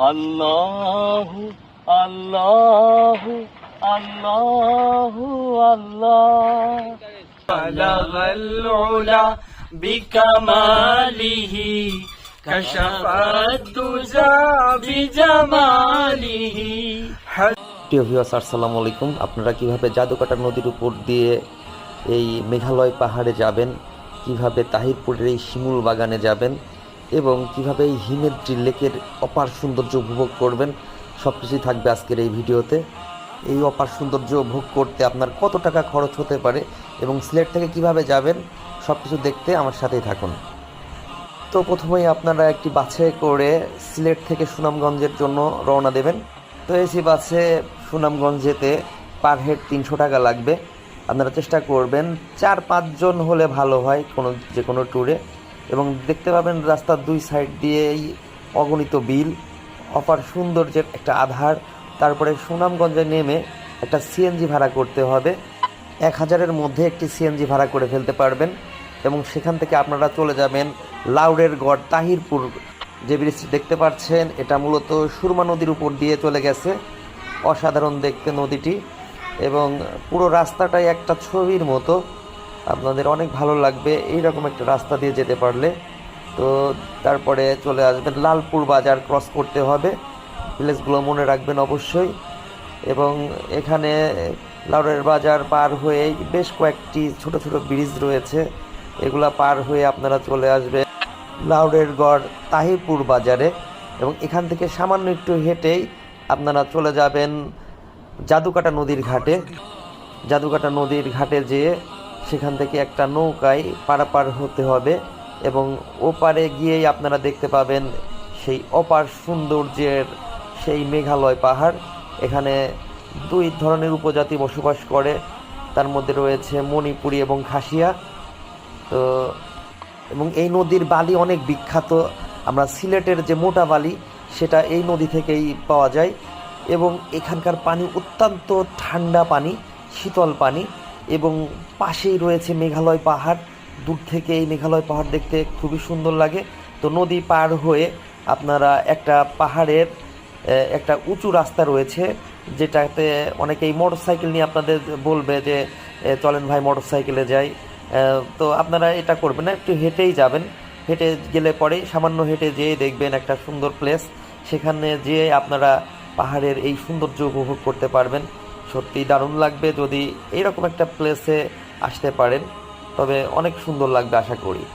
আল্লাহ আল্লাহ আল্লাহ আল্লাহ بلغ العلا بكماله كشف الدجى بجماله প্রিয় ভিউয়ার্স আসসালামু আলাইকুম আপনারা কিভাবে জাদুকাটা নদীর উপর দিয়ে এই মেঘালয় পাহাড়ে যাবেন কিভাবে তাহিরপুরের এই শিমুল বাগানে যাবেন এবং কীভাবে এই হিমেদ্রি লেকের অপার সৌন্দর্য উপভোগ করবেন সব কিছুই থাকবে আজকের এই ভিডিওতে। এই অপার সৌন্দর্য ভোগ করতে আপনার কত টাকা খরচ হতে পারে এবং সিলেট থেকে কীভাবে যাবেন সব কিছু দেখতে আমার সাথেই থাকুন। তো প্রথমেই আপনারা একটি বাসে করে সিলেট থেকে সুনামগঞ্জের জন্য রওনা দেবেন। তো এসি বাসে সুনামগঞ্জ যেতে পার হেড তিনশো টাকা লাগবে। আপনারা চেষ্টা করবেন, চার পাঁচজন হলে ভালো হয় কোনো, যে কোনো ট্যুরে এবং দেখতে পাবেন রাস্তার দুই সাইড দিয়েই অগণিত বিল, অপার সৌন্দর্যের একটা আধার। তারপরে সুনামগঞ্জে নেমে একটা সিএনজি ভাড়া করতে হবে। এক হাজারের মধ্যে একটি সিএনজি ভাড়া করে ফেলতে পারবেন এবং সেখান থেকে আপনারা চলে যাবেন লাউড়ের গড় তাহিরপুর। যে ব্রিজটি দেখতে পাচ্ছেন, এটা মূলত সুরমা নদীর উপর দিয়ে চলে গেছে। অসাধারণ দেখতে নদীটি এবং পুরো রাস্তাটাই একটা ছবির মতো। আপনাদের অনেক ভালো লাগবে এইরকম একটা রাস্তা দিয়ে যেতে পারলে। তো তারপরে চলে আসবেন লালপুর বাজার ক্রস করতে হবে। প্লেসগুলো মনে রাখবেন অবশ্যই। এবং এখানে লাউরের বাজার পার হয়ে বেশ কয়েকটি ছোট ছোট ব্রিজ রয়েছে। এগুলা পার হয়ে আপনারা চলে আসবেন লাউরের গড় তাহিরপুর বাজারে। এবং এখান থেকে সামান্য একটু হেঁটেই আপনারা চলে যাবেন জাদুকাটা নদীর ঘাটে। জাদুকাটা নদীর ঘাটে যেয়ে সেখান থেকে একটা নৌকায় পারাপার হতে হবে এবং ওপারে গিয়েই আপনারা দেখতে পাবেন সেই অপার সৌন্দর্যের সেই মেঘালয় পাহাড়। এখানে দুই ধরনের উপজাতি বসবাস করে। তার মধ্যে রয়েছে মণিপুরি এবং খাসিয়া। তো এবং এই নদীর বালি অনেক বিখ্যাত। আমরা সিলেটের যে মোটা বালি, সেটা এই নদী থেকেই পাওয়া যায়। এবং এখানকার পানি অত্যন্ত ঠান্ডা পানি, শীতল পানি। এবং পাশেই রয়েছে মেঘালয় পাহাড়। দূর থেকে এই মেঘালয় পাহাড় দেখতে খুবই সুন্দর লাগে। তো নদী পার হয়ে আপনারা একটা পাহাড়ের একটা উঁচু রাস্তা রয়েছে, যেটাতে অনেকেই মোটর সাইকেল নিয়ে আপনাদের বলবে যে চলেন ভাই মোটর সাইকেলে যাই তো আপনারা এটা করবেন না, একটু হেঁটেই যাবেন। হেঁটে গেলে পরে সামান্য হেঁটে যেয়ে দেখবেন একটা সুন্দর প্লেস সেখানে যেয়ে আপনারা পাহাড়ের এই সৌন্দর্য উপভোগ করতে পারবেন। সত্যিই দারুণ লাগবে যদি এইরকম একটা প্লেসে আসতে পারেন। তবে অনেক সুন্দর লাগবে আশা করি।